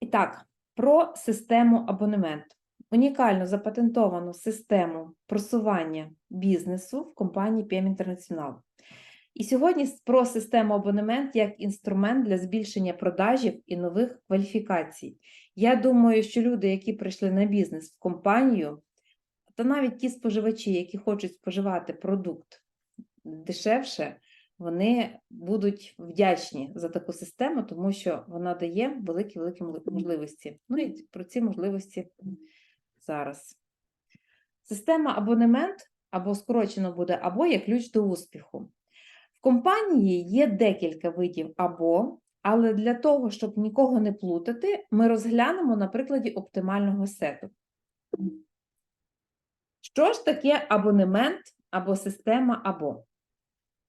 І так, про систему абонемент. Унікально запатентовану систему просування бізнесу в компанії PM International. І сьогодні про систему абонемент як інструмент для збільшення продажів і нових кваліфікацій. Я думаю, що люди, які прийшли на бізнес в компанію, та навіть ті споживачі, які хочуть споживати продукт дешевше, вони будуть вдячні за таку систему, тому що вона дає великі великі можливості. Ну і про ці можливості зараз. Система абонемент або скорочено буде або є ключ до успіху. В компанії є декілька видів або, але для того, щоб нікого не плутати, ми розглянемо на прикладі оптимального сету. Що ж таке абонемент або система або?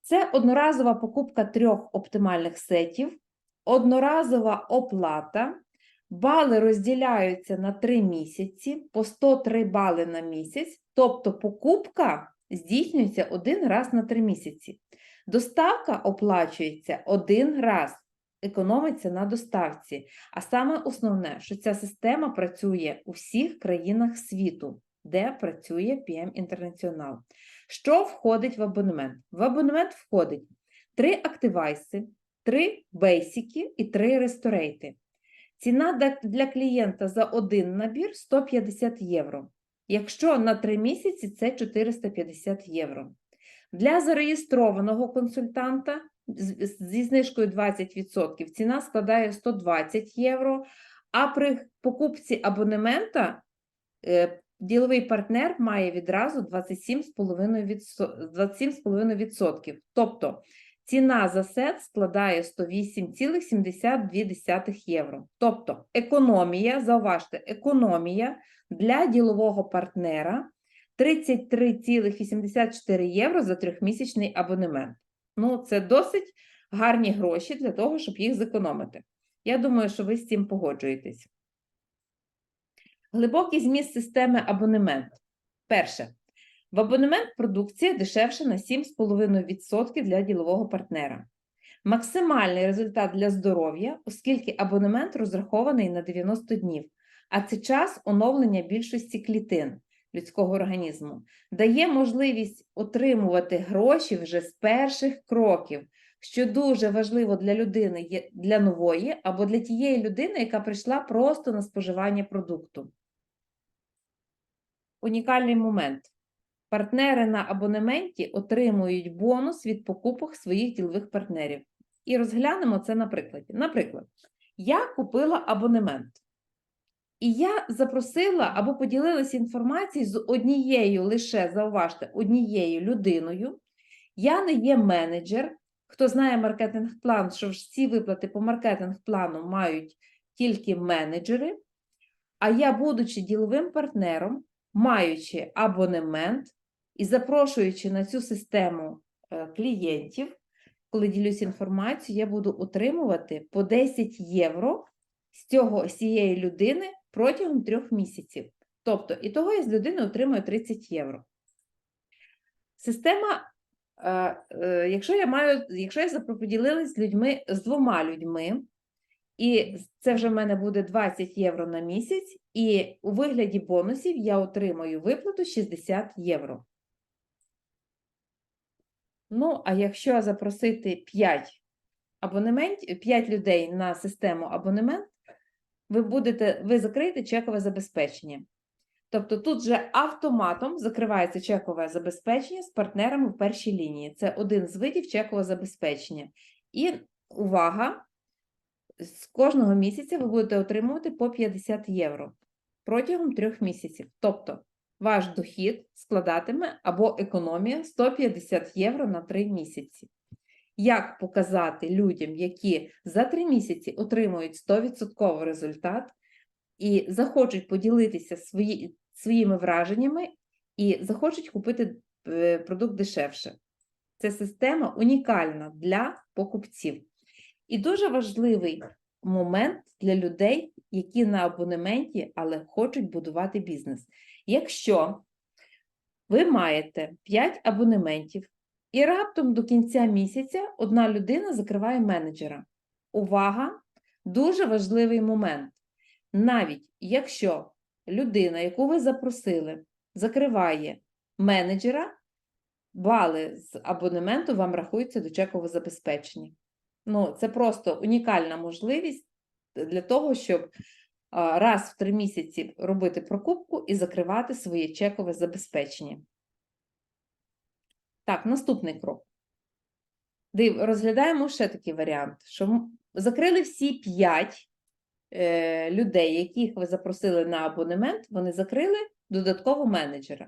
Це одноразова покупка трьох оптимальних сетів, одноразова оплата, бали розділяються на 3 місяці, по 103 бали на місяць, тобто покупка здійснюється один раз на 3 місяці. Доставка оплачується один раз, економиться на доставці. А саме основне, що ця система працює у всіх країнах світу, де працює PM International. Що входить в абонемент? В абонемент входить три активайси, три бейсіки і три ресторейти. Ціна для- клієнта за один набір 150 євро. Якщо на 3 місяці це 450 євро. Для зареєстрованого консультанта зі знижкою 20% ціна складає 120 євро, а при покупці абонемента е, діловий партнер має відразу 27,5%. 27,5%. Тобто ціна за сет складає 108,72 євро. Тобто економія, зауважте, економія для ділового партнера 33,84 євро за трьохмісячний абонемент. Ну, це досить гарні гроші для того, щоб їх зекономити. Я думаю, що ви з цим погоджуєтесь. Глибокий зміст системи абонемент. Перше. В абонемент продукція дешевша на 7,5% для ділового партнера. Максимальний результат для здоров'я, оскільки абонемент розрахований на 90 днів, а це час оновлення більшості клітин людського організму, дає можливість отримувати гроші вже з перших кроків, що дуже важливо для людини для нової або для тієї людини, яка прийшла просто на споживання продукту. Унікальний момент. Партнери на абонементі отримують бонус від покупок своїх ділових партнерів. І розглянемо це на прикладі. Наприклад, я купила абонемент. І я запросила або поділилася інформацією з однією лише, зауважте, однією людиною. Я не є менеджер. Хто знає маркетинг-план, що ж ці виплати по маркетинг-плану мають тільки менеджери. А я, будучи діловим партнером, маючи абонемент і запрошуючи на цю систему е, клієнтів, коли ділюсь інформацією, я буду отримувати по 10 євро з цього цієї людини протягом трьох місяців. Тобто, і того я з людини отримую 30 євро. Система, е, е, якщо я маю, якщо я заподілилась з людьми, з двома людьми, і це вже в мене буде 20 євро на місяць, і у вигляді бонусів я отримую виплату 60 євро. Ну, а якщо запросити 5 абонементів, 5 людей на систему абонемент, ви будете, ви закриєте чекове забезпечення. Тобто тут же автоматом закривається чекове забезпечення з партнерами в першій лінії. Це один з видів чекового забезпечення. І увага! З кожного місяця ви будете отримувати по 50 євро протягом трьох місяців. Тобто ваш дохід складатиме або економія 150 євро на 3 місяці. Як показати людям, які за 3 місяці отримують 100% результат і захочуть поділитися свої, своїми враженнями і захочуть купити е, продукт дешевше? Це система унікальна для покупців. І дуже важливий момент для людей, які на абонементі, але хочуть будувати бізнес. Якщо ви маєте 5 абонементів І раптом до кінця місяця одна людина закриває менеджера. Увага! Дуже важливий момент. Навіть якщо людина, яку ви запросили, закриває менеджера, бали з абонементу вам рахуються до чекового забезпечення. Ну, це просто унікальна можливість для того, щоб раз в три місяці робити прокупку і закривати своє чекове забезпечення. Так, наступний крок. Див, розглядаємо ще такий варіант, що закрили всі п'ять е, людей, яких ви запросили на абонемент, вони закрили додатково менеджера.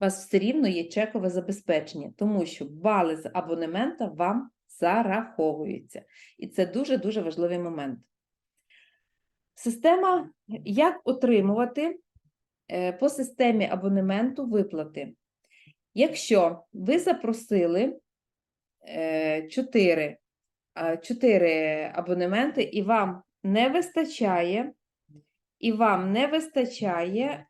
У вас все рівно є чекове забезпечення, тому що бали з абонемента вам зараховуються. І це дуже-дуже важливий момент. Система, як отримувати е, по системі абонементу виплати. Якщо ви запросили 4, 4 абонементи і вам не вистачає, і вам не вистачає е,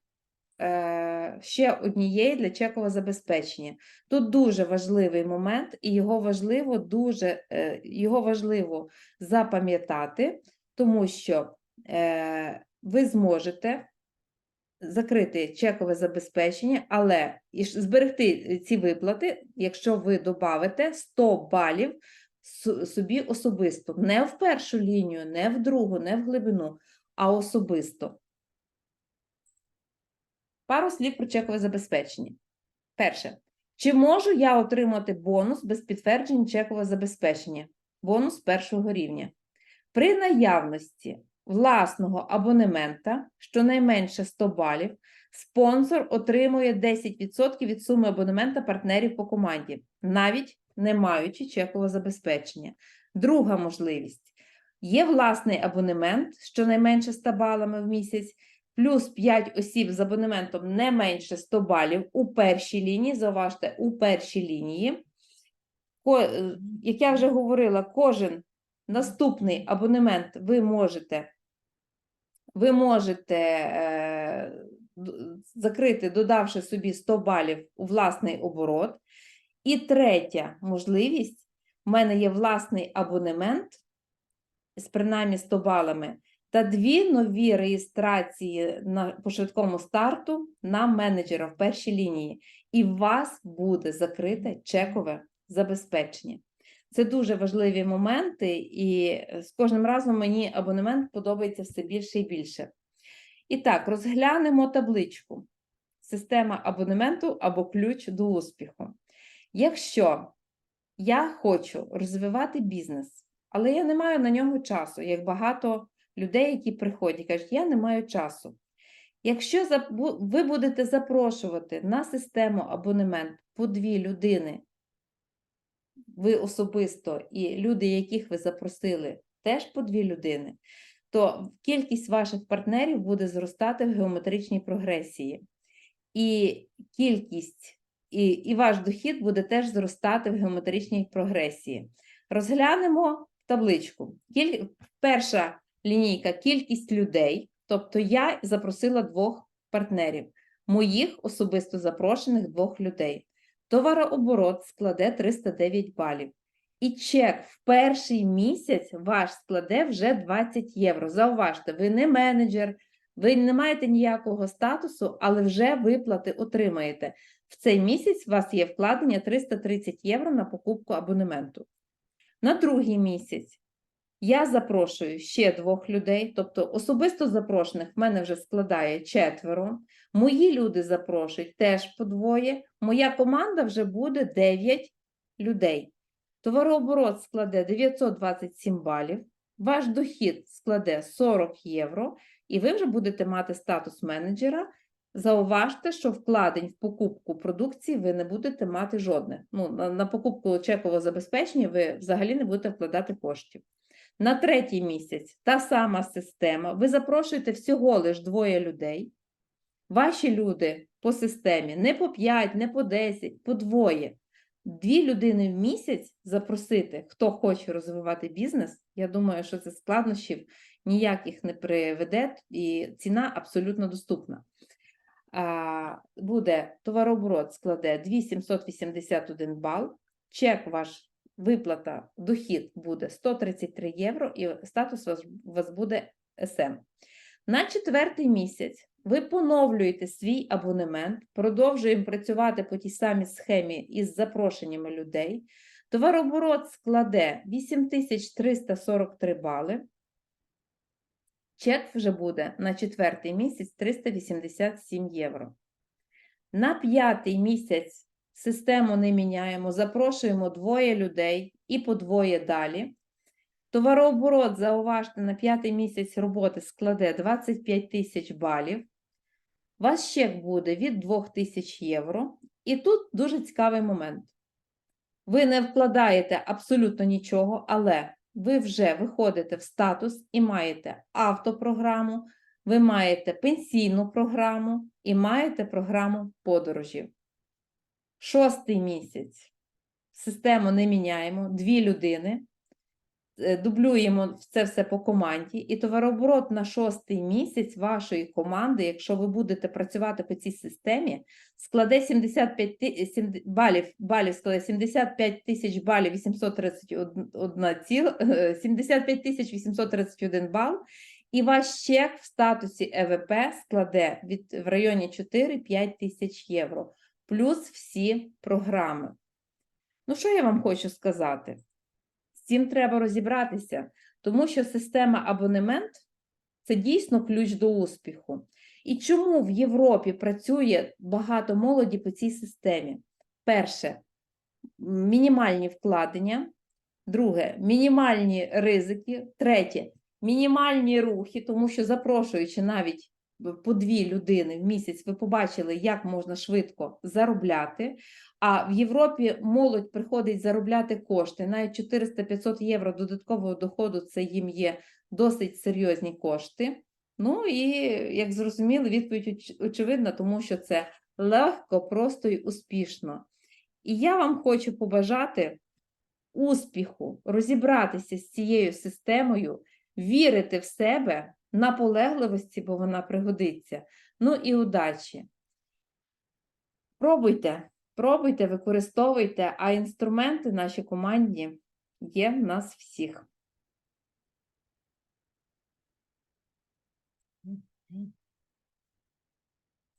ще однієї для чекового забезпечення. Тут дуже важливий момент, і його важливо дуже е, його важливо запам'ятати, тому що е, ви зможете закрити чекове забезпечення, але зберегти ці виплати, якщо ви додавите 100 балів собі особисто, не в першу лінію, не в другу, не в глибину, а особисто. Пару слів про чекове забезпечення. Перше. Чи можу я отримати бонус без підтвердження чекового забезпечення? Бонус першого рівня. При наявності власного абонемента, щонайменше 100 балів, спонсор отримує 10% від суми абонемента партнерів по команді, навіть не маючи чекового забезпечення. Друга можливість. Є власний абонемент, щонайменше 100 балами в місяць, плюс 5 осіб з абонементом не менше 100 балів у першій лінії, зауважте, у першій лінії. Е, Як я вже говорила, кожен наступний абонемент ви можете, ви можете е, закрити, додавши собі 100 балів у власний оборот. І третя можливість: в мене є власний абонемент з принаймні 100 балами та дві нові реєстрації на, по швидкому старту на менеджера в першій лінії. І у вас буде закрите чекове забезпечення. Це дуже важливі моменти, і е, з кожним разом мені абонемент подобається все більше і більше. І так, розглянемо табличку. Система абонементу або ключ до успіху. Якщо я хочу розвивати бізнес, але я не маю на нього часу, як багато людей, які приходять, кажуть, я не маю часу. Якщо ви будете запрошувати на систему абонемент по дві людини, ви особисто і люди, яких ви запросили, теж по дві людини, то кількість ваших партнерів буде зростати в геометричній прогресії. І кількість, і, і ваш дохід буде теж зростати в геометричній прогресії. Розглянемо табличку. Перша лінійка кількість людей, тобто я запросила двох партнерів, моїх особисто запрошених двох людей. Товарооборот складе 309 балів. І чек в перший місяць ваш складе вже 20 євро. Зауважте, ви не менеджер, ви не маєте ніякого статусу, але вже виплати отримаєте. В цей місяць у вас є вкладення 330 євро на покупку абонементу. На другий місяць я запрошую ще двох людей, тобто особисто запрошених в мене вже складає четверо. Мої люди запрошують теж по двоє. Моя команда вже буде 9 людей. Товарооборот складе 927 балів, ваш дохід складе 40 євро, і ви вже будете мати статус менеджера. Зауважте, що вкладень в покупку продукції ви не будете мати жодних. Ну, на, на покупку чекового забезпечення ви взагалі не будете вкладати коштів. На третій місяць та сама система. Ви запрошуєте всього лиш двоє людей. Ваші люди по системі не по 5, не по 10, по двоє. Дві людини в місяць запросити, хто хоче розвивати бізнес. Я думаю, що це складнощів ніяких не приведе, і ціна абсолютно доступна. А, буде товарооборот складе 2781 бал, чек ваш, виплата, дохід буде 133 євро, і статус у вас, буде СМ. На четвертий місяць ви поновлюєте свій абонемент, продовжуємо працювати по тій самій схемі із запрошеннями людей. Товарооборот складе 8343 бали. Чек вже буде на четвертий місяць 387 євро. На п'ятий місяць систему не міняємо, запрошуємо двоє людей і по двоє далі. Товарооборот, зауважте, на п'ятий місяць роботи складе 25 тисяч балів. Ваш чек буде від 2 тисяч євро. І тут дуже цікавий момент. Ви не вкладаєте абсолютно нічого, але ви вже виходите в статус і маєте автопрограму, ви маєте пенсійну програму і маєте програму подорожів. Шостий місяць. Систему не міняємо, дві людини. Е, Дублюємо це все по команді, і товарооборот на шостий місяць вашої команди, якщо ви будете працювати по цій системі, складе 75 ти- балів, балів складе 75 тисяч балів 831 е, 75 тисяч 831 бал, і ваш чек в статусі ЕВП складе від, в районі 4-5 тисяч євро, плюс всі програми. Ну, що я вам хочу сказати? З цим треба розібратися, тому що система абонемент це дійсно ключ до успіху. І чому в Європі працює багато молоді по цій системі? Перше, мінімальні вкладення. Друге, мінімальні ризики. Третє, мінімальні рухи, тому що запрошуючи навіть по дві людини в місяць, ви побачили, як можна швидко заробляти. А в Європі молодь приходить заробляти кошти. Навіть 400-500 євро додаткового доходу це їм є досить серйозні кошти. Ну і, як зрозуміли, відповідь оч- очевидна, тому що це легко, просто і успішно. І я вам хочу побажати успіху, розібратися з цією системою, вірити в себе, наполегливості, бо вона пригодиться. Ну і удачі. Пробуйте, пробуйте, використовуйте, а інструменти нашій команді є в нас всіх.